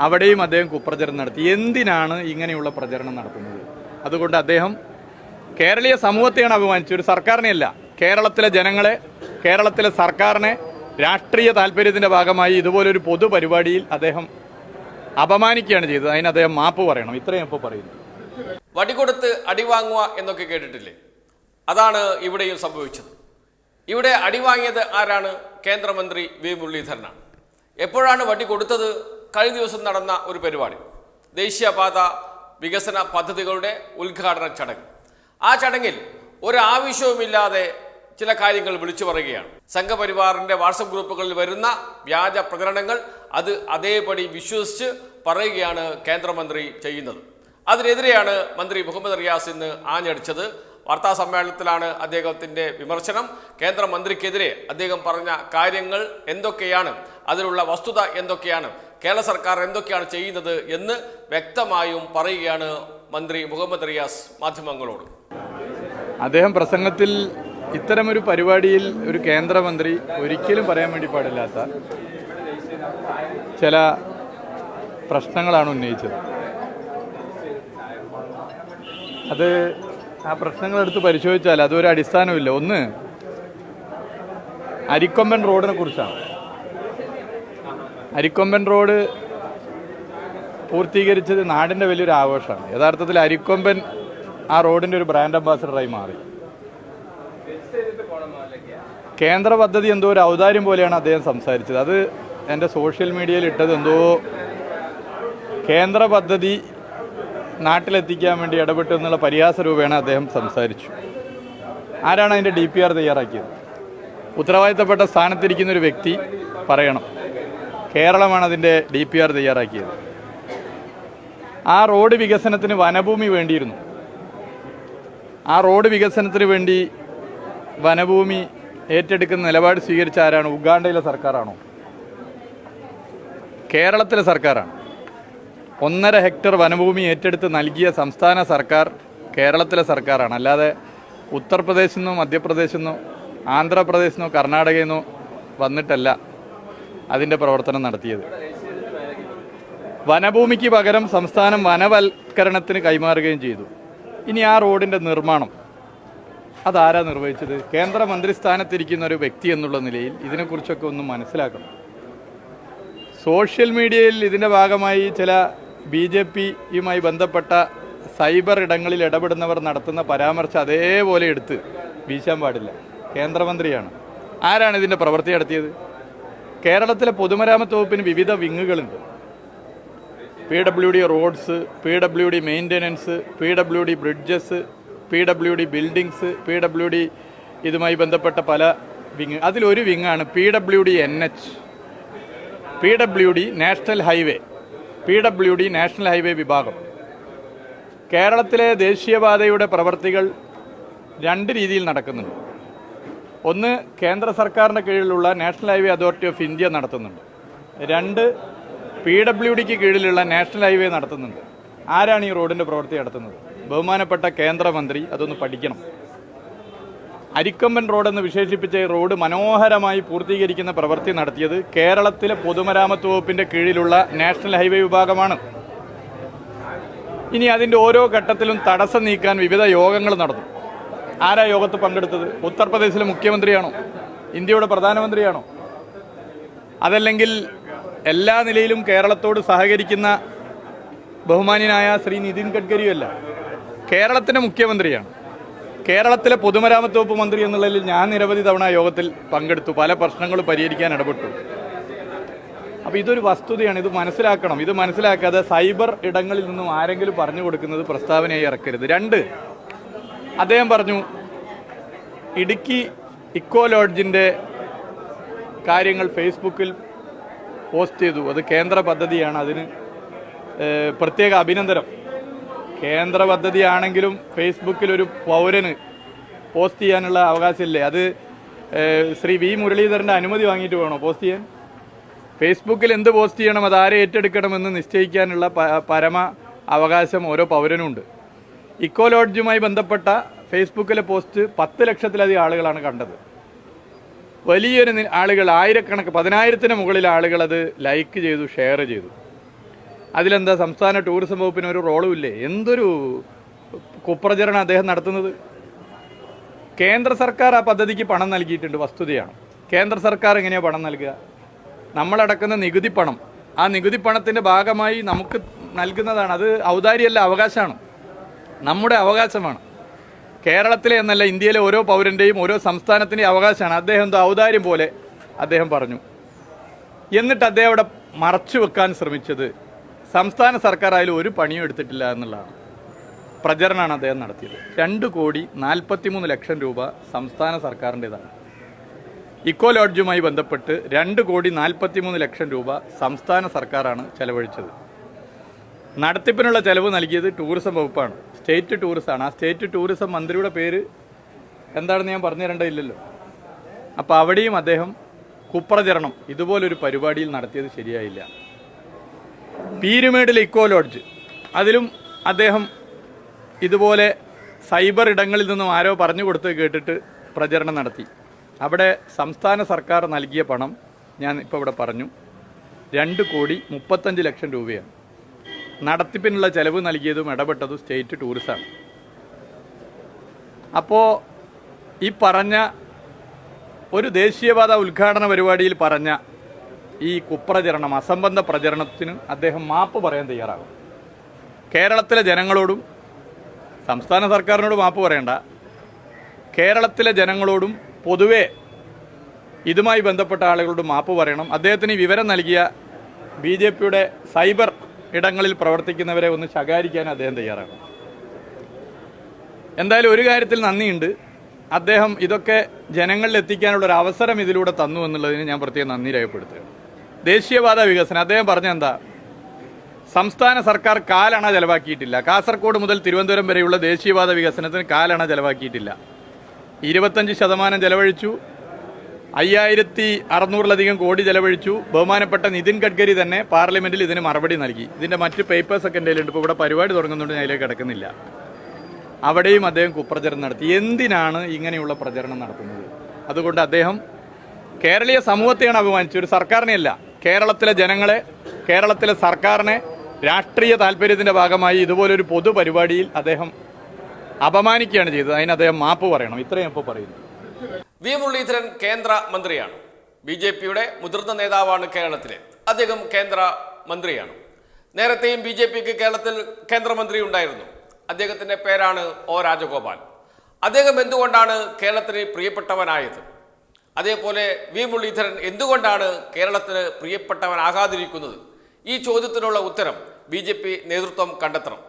അവിടെയും അദ്ദേഹം കുപ്രചരണം നടത്തി. എന്തിനാണ് ഇങ്ങനെയുള്ള പ്രചരണം നടത്തുന്നത്? അതുകൊണ്ട് അദ്ദേഹം കേരളീയ സമൂഹത്തെയാണ് അഭിമാനിച്ചത് ഒരു സർക്കാരിനെയല്ല. കേരളത്തിലെ ജനങ്ങളെ കേരളത്തിലെ സർക്കാരിനെ രാഷ്ട്രീയ താല്പര്യത്തിന്റെ ഭാഗമായി ഇതുപോലൊരു പൊതുപരിപാടിയിൽ അദ്ദേഹം അപമാനിക്കുകയാണ് ചെയ്തത്. അതിന് അദ്ദേഹം മാപ്പ് പറയണം. ഇത്രയും ഇപ്പോൾ പറയുന്നു. വടികൊടുത്ത് അടിവാങ്ങുക എന്നൊക്കെ കേട്ടിട്ടില്ലേ? അതാണ് ഇവിടെയും സംഭവിച്ചത്. ഇവിടെ അടിവാങ്ങിയത് ആരാണ്? കേന്ദ്രമന്ത്രി വി മുരളീധരനാണ്. എപ്പോഴാണ് വടി കൊടുത്തത്? കഴിഞ്ഞ ദിവസം നടന്ന ഒരു പരിപാടി ദേശീയപാത വികസന പദ്ധതികളുടെ ഉദ്ഘാടന ചടങ്ങ്. ആ ചടങ്ങിൽ ഒരാവശ്യവുമില്ലാതെ ചില കാര്യങ്ങൾ വിളിച്ചു പറയുകയാണ്. സംഘപരിവാറിന്റെ വാട്സപ്പ് ഗ്രൂപ്പുകളിൽ വരുന്ന വ്യാജ പ്രചരണങ്ങൾ അത് അതേപടി വിശ്വസിച്ച് പറയുകയാണ് കേന്ദ്രമന്ത്രി ചെയ്യുന്നത്. അതിനെതിരെയാണ് മന്ത്രി മുഹമ്മദ് റിയാസ് ഇന്ന് ആഞ്ഞടിച്ചത്. വാർത്താ സമ്മേളനത്തിലാണ് അദ്ദേഹത്തിന്റെ വിമർശനം. കേന്ദ്രമന്ത്രിക്കെതിരെ അദ്ദേഹം പറഞ്ഞ കാര്യങ്ങൾ എന്തൊക്കെയാണ് അതിലുള്ള വസ്തുത എന്തൊക്കെയാണ് കേരള സർക്കാർ എന്തൊക്കെയാണ് ചെയ്യുന്നത് എന്ന് വ്യക്തമായും പറയുകയാണ് മന്ത്രി മുഹമ്മദ് റിയാസ് മാധ്യമങ്ങളോട്. അദ്ദേഹം പ്രസംഗത്തിൽ ഇത്തരമൊരു പരിപാടിയിൽ ഒരു കേന്ദ്രമന്ത്രി ഒരിക്കലും പറയാൻ വേണ്ടി പാടില്ലാത്ത ചില പ്രശ്നങ്ങളാണ് ഉന്നയിച്ചത്. അത് ആ പ്രശ്നങ്ങൾ എടുത്ത് പരിശോധിച്ചാൽ അതൊരു അടിസ്ഥാനമില്ല ഒന്ന് അരിക്കൊമ്പൻ റോഡിനെ കുറിച്ചാണ്. അരിക്കൊമ്പൻ റോഡ് പൂർത്തീകരിച്ചത് നാടിന്റെ വലിയൊരു ആഘോഷമാണ്. യഥാർത്ഥത്തിൽ അരിക്കൊമ്പൻ ആ റോഡിന്റെ ഒരു ബ്രാൻഡ് അംബാസഡറായി മാറി. കേന്ദ്ര പദ്ധതി എന്തോ ഒരു ഔദാര്യം പോലെയാണ് അദ്ദേഹം സംസാരിച്ചത്. അത് എന്റെ സോഷ്യൽ മീഡിയയിൽ ഇട്ടത് എന്തോ കേന്ദ്ര പദ്ധതി നാട്ടിലെത്തിക്കാൻ വേണ്ടി ഇടപെട്ടു എന്നുള്ള പരിഹാസ രൂപേണ അദ്ദേഹം സംസാരിച്ചു. ആരാണ് അതിന്റെ ഡി പി ആർ തയ്യാറാക്കിയത്? ഉത്തരവാദിത്തപ്പെട്ട സ്ഥാനത്തിരിക്കുന്ന ഒരു വ്യക്തി പറയണം. കേരളമാണ് അതിന്റെ ഡി പി ആർ തയ്യാറാക്കിയത്. ആ റോഡ് വികസനത്തിന് വനഭൂമി വേണ്ടിയിരുന്നു. ആ റോഡ് വികസനത്തിന് വേണ്ടി വനഭൂമി ഏറ്റെടുക്കുന്ന നിലപാട് സ്വീകരിച്ച ആരാണ്? ഉഗാണ്ടയിലെ സർക്കാരാണോ? കേരളത്തിലെ സർക്കാരാണ്. ഒന്നര ഹെക്ടർ വനഭൂമി ഏറ്റെടുത്ത് നൽകിയ സംസ്ഥാന സർക്കാർ കേരളത്തിലെ സർക്കാരാണ്. അല്ലാതെ ഉത്തർപ്രദേശിൽ നിന്നോ മധ്യപ്രദേശിൽ നിന്നോ ആന്ധ്രാപ്രദേശിൽ നിന്നോ കർണാടകയിൽ നിന്നോ വന്നിട്ടല്ല. അതിന്റെ പ്രവർത്തനം നടത്തിയത്. വനഭൂമിക്ക് പകരം സംസ്ഥാനം വനവൽക്കരണത്തിന് കൈമാറുകയും ചെയ്തു. ഇനി ആ റോഡിന്റെ നിർമ്മാണം. അതാരാ നിർവഹിച്ചത്? കേന്ദ്രമന്ത്രി സ്ഥാനത്തിരിക്കുന്ന ഒരു വ്യക്തി എന്നുള്ള നിലയിൽ ഇതിനെക്കുറിച്ചൊക്കെ ഒന്ന് മനസ്സിലാക്കണം. സോഷ്യൽ മീഡിയയിൽ ഇതിന്റെ ഭാഗമായി ചില ബി ജെ പിയുമായി ബന്ധപ്പെട്ട സൈബർ ഇടങ്ങളിൽ ഇടപെടുന്നവർ നടത്തുന്ന പരാമർശം അതേപോലെ എടുത്ത് വീശാൻ പാടില്ല. കേന്ദ്രമന്ത്രിയാണ്. ആരാണ് ഇതിന്റെ പ്രവൃത്തി നടത്തിയത്? കേരളത്തിലെ പൊതുമരാമത്ത് വകുപ്പിന് വിവിധ വിങ്ങുകളുണ്ട്. P W D roads P W D maintenance P W D bridges P W D buildings P W D ഇതുമായി ബന്ധപ്പെട്ട പല വിങ് അതിലൊരു വിങ്ങാണ് P W D N H. P W D national highway. P W D national highway വിഭാഗം. കേരളത്തിലെ ദേശീയപാതയുടെ പ്രവർത്തികൾ രണ്ട് രീതിയിൽ നടക്കുന്നുണ്ട്. ഒന്ന് കേന്ദ്ര സർക്കാരിന്റെ കീഴിലുള്ള national highway authority of India നടത്തുന്നുണ്ട്. രണ്ട് പി ഡബ്ല്യു ഡിക്ക് കീഴിലുള്ള നാഷണൽ ഹൈവേ നടത്തുന്നുണ്ട്. ആരാണ് ഈ റോഡിന്റെ പ്രവൃത്തി നടത്തുന്നത്? ബഹുമാനപ്പെട്ട കേന്ദ്രമന്ത്രി അതൊന്ന് പഠിക്കണം. അരിക്കൊമ്പൻ റോഡെന്ന് വിശേഷിപ്പിച്ച ഈ റോഡ് മനോഹരമായി പൂർത്തീകരിക്കുന്ന പ്രവൃത്തി നടത്തിയത് കേരളത്തിലെ പൊതുമരാമത്ത് വകുപ്പിന്റെ കീഴിലുള്ള നാഷണൽ ഹൈവേ വിഭാഗമാണ്. ഇനി അതിന്റെ ഓരോ ഘട്ടത്തിലും തടസ്സം നീക്കാൻ വിവിധ യോഗങ്ങൾ നടന്നു. ആരാ യോഗത്ത് പങ്കെടുത്തത്? ഉത്തർപ്രദേശിലെ മുഖ്യമന്ത്രിയാണോ? ഇന്ത്യയുടെ പ്രധാനമന്ത്രിയാണോ? അതല്ലെങ്കിൽ എല്ലാ നിലയിലും കേരളത്തോട് സഹകരിക്കുന്ന ബഹുമാന്യനായ ശ്രീ നിതിൻ ഗഡ്കരിയുമല്ല കേരളത്തിന്റെ മുഖ്യമന്ത്രിയാണ്. കേരളത്തിലെ പൊതുമരാമത്ത് വകുപ്പ് മന്ത്രി എന്നുള്ളതിൽ ഞാൻ നിരവധി തവണ യോഗത്തിൽ പങ്കെടുത്തു. പല പ്രശ്നങ്ങളും പരിഹരിക്കാൻ ഇടപെട്ടു. അപ്പോൾ ഇതൊരു വസ്തുതയാണ്. ഇത് മനസ്സിലാക്കണം. ഇത് മനസ്സിലാക്കാതെ സൈബർ ഇടങ്ങളിൽ നിന്നും ആരെങ്കിലും പറഞ്ഞു കൊടുക്കുന്നത് പ്രസ്താവനയായി ഇറക്കരുത്. രണ്ട് അദ്ദേഹം പറഞ്ഞു ഇടുക്കി ഇക്കോ ലോഡ്ജിന്റെ കാര്യങ്ങൾ ഫേസ്ബുക്കിൽ പോസ്റ്റ് ചെയ്തു. അത് കേന്ദ്ര പദ്ധതിയാണ്. അതിന് പ്രത്യേക അഭിനന്ദനം. കേന്ദ്ര പദ്ധതിയാണെങ്കിലും ഫേസ്ബുക്കിൽ ഒരു പൗരന് പോസ്റ്റ് ചെയ്യാനുള്ള അവകാശമില്ലേ? അത് ശ്രീ വി മുരളീധരന്റെ അനുമതി വാങ്ങിയിട്ട് വേണോ പോസ്റ്റ് ചെയ്യാൻ? ഫേസ്ബുക്കിൽ എന്ത് പോസ്റ്റ് ചെയ്യണം? അത് ആരെ ഏറ്റെടുക്കണമെന്ന് നിശ്ചയിക്കാനുള്ള പരമ അവകാശം ഓരോ പൗരനുണ്ട് ഇക്കോ ലോഡ്ജുമായി ബന്ധപ്പെട്ട ഫേസ്ബുക്കിലെ പോസ്റ്റ് പത്ത് ലക്ഷത്തിലധികം ആളുകളാണ് കണ്ടത്. വലിയൊരു ആളുകൾ ആയിരക്കണക്ക് പതിനായിരത്തിന് മുകളിൽ ആളുകൾ അത് ലൈക്ക് ചെയ്തു ഷെയർ ചെയ്തു. അതിലെന്താ സംസ്ഥാന ടൂറിസം വകുപ്പിന് ഒരു റോളും ഇല്ലേ? എന്തൊരു കുപ്രചരണം അദ്ദേഹം നടത്തുന്നത്? കേന്ദ്ര സർക്കാർ ആ പദ്ധതിക്ക് പണം നൽകിയിട്ടുണ്ട് വസ്തുതയാണ്. കേന്ദ്ര സർക്കാർ എങ്ങനെയാണ് പണം നൽകുക? നമ്മളടക്കുന്ന നികുതി പണം. ആ നികുതി പണത്തിന്റെ ഭാഗമായി നമുക്ക് നൽകുന്നതാണ്. അത് ഔദാര്യമല്ല അവകാശമാണ്. നമ്മുടെ അവകാശമാണ്. കേരളത്തിലെ എന്നല്ല ഇന്ത്യയിലെ ഓരോ പൗരന്റെയും ഓരോ സംസ്ഥാനത്തിന്റെയും അവകാശമാണ്. അദ്ദേഹം എന്തോ ഔദാര്യം പോലെ അദ്ദേഹം പറഞ്ഞു. എന്നിട്ട് അദ്ദേഹം അവിടെ മറച്ചു വെക്കാൻ ശ്രമിച്ചത് സംസ്ഥാന സർക്കാർ അതിൽ ഒരു പണിയും എടുത്തിട്ടില്ല എന്നുള്ളതാണ്. പ്രചരണമാണ് അദ്ദേഹം നടത്തിയത്. രണ്ട് കോടി നാൽപ്പത്തിമൂന്ന് ലക്ഷം രൂപ സംസ്ഥാന സർക്കാരിന്റെതാണ്. ഇക്കോ ലോഡ്ജുമായി ബന്ധപ്പെട്ട് രണ്ട് കോടി നാൽപ്പത്തിമൂന്ന് ലക്ഷം രൂപ സംസ്ഥാന സർക്കാരാണ് ചെലവഴിച്ചത്. നടത്തിപ്പിനുള്ള ചെലവ് നൽകിയത് ടൂറിസം വകുപ്പാണ്. സ്റ്റേറ്റ് ടൂറിസമാണ് ആ സ്റ്റേറ്റ് ടൂറിസം മന്ത്രിയുടെ പേര് എന്താണെന്ന് ഞാൻ പറഞ്ഞു തരേണ്ടതില്ലല്ലോ അപ്പോൾ അവിടെയും അദ്ദേഹം കുപ്രചരണം ഇതുപോലൊരു പരിപാടിയിൽ നടത്തിയത് ശരിയായില്ല. പീരുമേടിലെ ഇക്കോ ലോഡ്ജ്. അതിലും അദ്ദേഹം ഇതുപോലെ സൈബർ ഇടങ്ങളിൽ നിന്നും ആരോ പറഞ്ഞു കൊടുത്തത് കേട്ടിട്ട് പ്രചരണം നടത്തി. അവിടെ സംസ്ഥാന സർക്കാർ നൽകിയ പണം ഞാൻ ഇപ്പോൾ ഇവിടെ പറഞ്ഞു. രണ്ട് കോടി മുപ്പത്തഞ്ച് ലക്ഷം രൂപയാണ്. നടത്തിപ്പിനുള്ള ചെലവ് നൽകിയതും ഇടപെട്ടതും സ്റ്റേറ്റ് ടൂറിസമാണ് അപ്പോൾ ഈ പറഞ്ഞ ഒരു ദേശീയപാത ഉദ്ഘാടന പരിപാടിയിൽ പറഞ്ഞ ഈ കുപ്രചരണം അസംബന്ധ പ്രചരണത്തിന് അദ്ദേഹം മാപ്പ് പറയാൻ തയ്യാറാകും. കേരളത്തിലെ ജനങ്ങളോടും സംസ്ഥാന സർക്കാരിനോട് മാപ്പ് പറയണ്ട. കേരളത്തിലെ ജനങ്ങളോടും പൊതുവെ ഇതുമായി ബന്ധപ്പെട്ട ആളുകളോട് മാപ്പ് പറയണം. അദ്ദേഹത്തിന് വിവരം നൽകിയ ബി ജെ പിയുടെ സൈബർ ഇടങ്ങളിൽ പ്രവർത്തിക്കുന്നവരെ ഒന്ന് ശകാരിക്കാൻ അദ്ദേഹം തയ്യാറാണ്. എന്തായാലും ഒരു കാര്യത്തിൽ നന്ദിയുണ്ട്. അദ്ദേഹം ഇതൊക്കെ ജനങ്ങളിൽ എത്തിക്കാനുള്ള ഒരു അവസരം ഇതിലൂടെ തന്നു എന്നുള്ളതിന് ഞാൻ പ്രത്യേകം നന്ദി രേഖപ്പെടുത്തുകയാണ്. ദേശീയപാത വികസനം അദ്ദേഹം പറഞ്ഞ എന്താ? സംസ്ഥാന സർക്കാർ കാലണ ചെലവാക്കിയിട്ടില്ല. കാസർഗോഡ് മുതൽ തിരുവനന്തപുരം വരെയുള്ള ദേശീയപാത വികസനത്തിന് കാലണ ചെലവാക്കിയിട്ടില്ല. ഇരുപത്തഞ്ച് ശതമാനം ചെലവഴിച്ചു. അയ്യായിരത്തി അറുന്നൂറിലധികം കോടി ചെലവഴിച്ചു. ബഹുമാനപ്പെട്ട നിതിൻ ഗഡ്കരി തന്നെ പാർലമെന്റിൽ ഇതിന് മറുപടി നൽകി. ഇതിന്റെ മറ്റ് പേപ്പേഴ്സ് ഒക്കെ എന്റെ ഇപ്പോൾ ഇവിടെ പരിപാടി തുടങ്ങുന്നുണ്ട്. ഞാൻ അതിലേക്ക് കിടക്കുന്നില്ല. അവിടെയും അദ്ദേഹം കുപ്രചരണം നടത്തി. എന്തിനാണ് ഇങ്ങനെയുള്ള പ്രചരണം നടത്തുന്നത്? അതുകൊണ്ട് അദ്ദേഹം കേരളീയ സമൂഹത്തെയാണ് അഭിമാനിച്ചത്. ഒരു സർക്കാരിനെയല്ല. കേരളത്തിലെ ജനങ്ങളെ കേരളത്തിലെ സർക്കാരിനെ രാഷ്ട്രീയ താല്പര്യത്തിന്റെ ഭാഗമായി ഇതുപോലൊരു പൊതുപരിപാടിയിൽ അദ്ദേഹം അപമാനിക്കുകയാണ് ചെയ്തത്. അതിന് അദ്ദേഹം മാപ്പ് പറയണം. ഇത്രയും ഇപ്പോൾ പറയുന്നു. വി മുരളീധരൻ കേന്ദ്ര മന്ത്രിയാണ്. ബി ജെ പിയുടെ മുതിർന്ന നേതാവാണ് കേരളത്തിലെ. അദ്ദേഹം കേന്ദ്ര മന്ത്രിയാണ്. നേരത്തെയും ബി ജെ പിക്ക് കേരളത്തിൽ കേന്ദ്രമന്ത്രി ഉണ്ടായിരുന്നു അദ്ദേഹത്തിന്റെ പേരാണ് ഒ രാജഗോപാൽ. അദ്ദേഹം എന്തുകൊണ്ടാണ് കേരളത്തിന് പ്രിയപ്പെട്ടവനായത്? അതേപോലെ വി മുരളീധരൻ എന്തുകൊണ്ടാണ് കേരളത്തിന് പ്രിയപ്പെട്ടവനാകാതിരിക്കുന്നത്? ഈ ചോദ്യത്തിനുള്ള ഉത്തരം ബി ജെ പി നേതൃത്വം കണ്ടെത്തണം.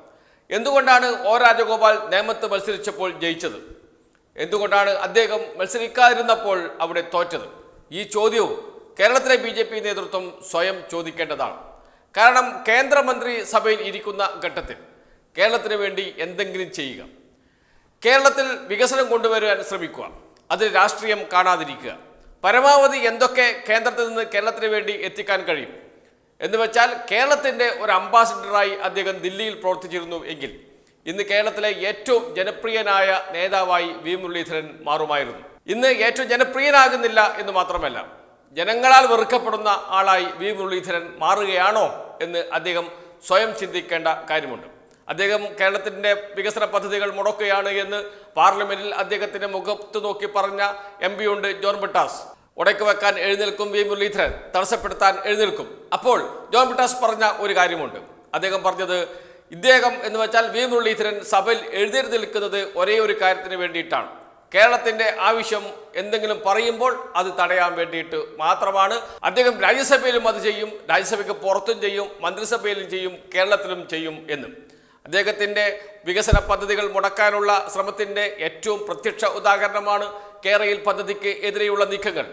എന്തുകൊണ്ടാണ് ഒ രാജഗോപാൽ നേമത്ത് മത്സരിച്ചപ്പോൾ ജയിച്ചത്? എന്തുകൊണ്ടാണ് അദ്ദേഹം മത്സരിക്കാതിരുന്നപ്പോൾ അവിടെ തോറ്റത്? ഈ ചോദ്യവും കേരളത്തിലെ ബി ജെ പി നേതൃത്വം സ്വയം ചോദിക്കേണ്ടതാണ്. കാരണം കേന്ദ്രമന്ത്രി സഭയിൽ ഇരിക്കുന്ന ഘട്ടത്തിൽ കേരളത്തിന് വേണ്ടി എന്തെങ്കിലും ചെയ്യുക. കേരളത്തിൽ വികസനം കൊണ്ടുവരാൻ ശ്രമിക്കുക. അതിൽ രാഷ്ട്രീയം കാണാതിരിക്കുക. പരമാവധി എന്തൊക്കെ കേന്ദ്രത്തിൽ നിന്ന് കേരളത്തിന് വേണ്ടി എത്തിക്കാൻ കഴിയും? എന്ന് വെച്ചാൽ കേരളത്തിന്റെ ഒരു അംബാസിഡറായി അദ്ദേഹം ദില്ലിയിൽ പ്രവർത്തിച്ചിരുന്നു എങ്കിൽ ഇന്ന് കേരളത്തിലെ ഏറ്റവും ജനപ്രിയനായ നേതാവായി വി മുരളീധരൻ മാറുമായിരുന്നു. ഇന്ന് ഏറ്റവും ജനപ്രിയനാകുന്നില്ല എന്ന് മാത്രമല്ല ജനങ്ങളാൽ വെറുക്കപ്പെടുന്ന ആളായി വി മുരളീധരൻ മാറുകയാണോ എന്ന് അദ്ദേഹം സ്വയം ചിന്തിക്കേണ്ട കാര്യമുണ്ട്. അദ്ദേഹം കേരളത്തിന്റെ വികസന പദ്ധതികൾ മുടക്കുകയാണ് എന്ന് പാർലമെന്റിൽ അദ്ദേഹത്തിന്റെ മുഖത്ത് നോക്കി പറഞ്ഞ എം പി ഉണ്ട് ജോൺ ബിട്ടാസ്. ഉടയ്ക്ക് വെക്കാൻ എഴുന്നേൽക്കും വി മുരളീധരൻ തടസ്സപ്പെടുത്താൻ എഴുന്നേൽക്കും. അപ്പോൾ ജോൺ ബിട്ടാസ് പറഞ്ഞ ഒരു കാര്യമുണ്ട്. അദ്ദേഹം പറഞ്ഞത് ഇദ്ദേഹം എന്ന് വെച്ചാൽ വി മുരളീധരൻ സഭയിൽ എഴുന്നേൽക്കുന്നത് ഒരേ ഒരു കാര്യത്തിന് വേണ്ടിയിട്ടാണ്. കേരളത്തിന്റെ ആവശ്യം എന്തെങ്കിലും പറയുമ്പോൾ അത് തടയാൻ വേണ്ടിയിട്ട് മാത്രമാണ്. അദ്ദേഹം രാജ്യസഭയിലും അത് ചെയ്യും രാജ്യസഭയ്ക്ക് പുറത്തും ചെയ്യും മന്ത്രിസഭയിലും ചെയ്യും കേരളത്തിലും ചെയ്യും എന്നും. അദ്ദേഹത്തിന്റെ വികസന പദ്ധതികൾ മുടക്കാനുള്ള ശ്രമത്തിന്റെ ഏറ്റവും പ്രത്യക്ഷ ഉദാഹരണമാണ് കേരയിൽ പദ്ധതിക്ക് എതിരെയുള്ള നീക്കങ്ങൾ.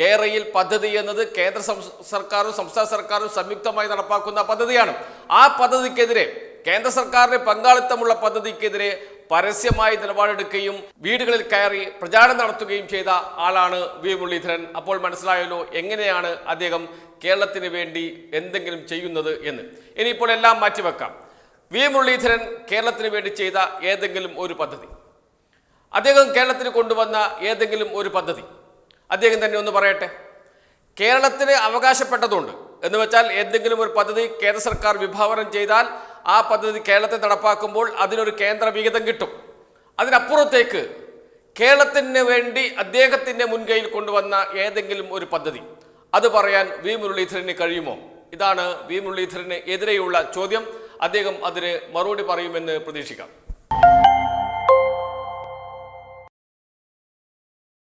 കേരയിൽ പദ്ധതി എന്നത് കേന്ദ്ര സർക്കാരും സംസ്ഥാന സർക്കാരും സംയുക്തമായി നടപ്പാക്കുന്ന പദ്ധതിയാണ്. ആ പദ്ധതിക്കെതിരെ കേന്ദ്ര സർക്കാരിന്റെ പങ്കാളിത്തമുള്ള പദ്ധതിക്കെതിരെ പരസ്യമായി നിലപാടെടുക്കുകയും വീടുകളിൽ കയറി പ്രചാരണം നടത്തുകയും ചെയ്ത ആളാണ് വി മുരളീധരൻ. അപ്പോൾ മനസ്സിലായല്ലോ എങ്ങനെയാണ് അദ്ദേഹം കേരളത്തിന് വേണ്ടി എന്തെങ്കിലും ചെയ്യുന്നത് എന്ന്. ഇനിയിപ്പോൾ എല്ലാം മാറ്റിവെക്കാം. വി മുരളീധരൻ കേരളത്തിന് വേണ്ടി ചെയ്ത ഏതെങ്കിലും ഒരു പദ്ധതി. അദ്ദേഹം കേരളത്തിന് കൊണ്ടുവന്ന ഏതെങ്കിലും ഒരു പദ്ധതി. അദ്ദേഹം തന്നെ ഒന്ന് പറയട്ടെ. കേരളത്തിന് അവകാശപ്പെട്ടതുണ്ട്. എന്ന് വെച്ചാൽ എന്തെങ്കിലും ഒരു പദ്ധതി കേന്ദ്ര സർക്കാർ വിഭാവനം ചെയ്താൽ ആ പദ്ധതി കേരളത്തെ നടപ്പാക്കുമ്പോൾ അതിനൊരു കേന്ദ്ര വിഹിതം കിട്ടും. അതിനപ്പുറത്തേക്ക് കേരളത്തിന് വേണ്ടി അദ്ദേഹത്തിന്റെ മുൻകൈയിൽ കൊണ്ടുവന്ന ഏതെങ്കിലും ഒരു പദ്ധതി അത് പറയാൻ വി. മുരളീധരന് കഴിയുമോ? ഇതാണ് വി. മുരളീധരന് എതിരെയുള്ള ചോദ്യം. അദ്ദേഹം അതിന് മറുപടി പറയുമെന്ന് പ്രതീക്ഷിക്കാം.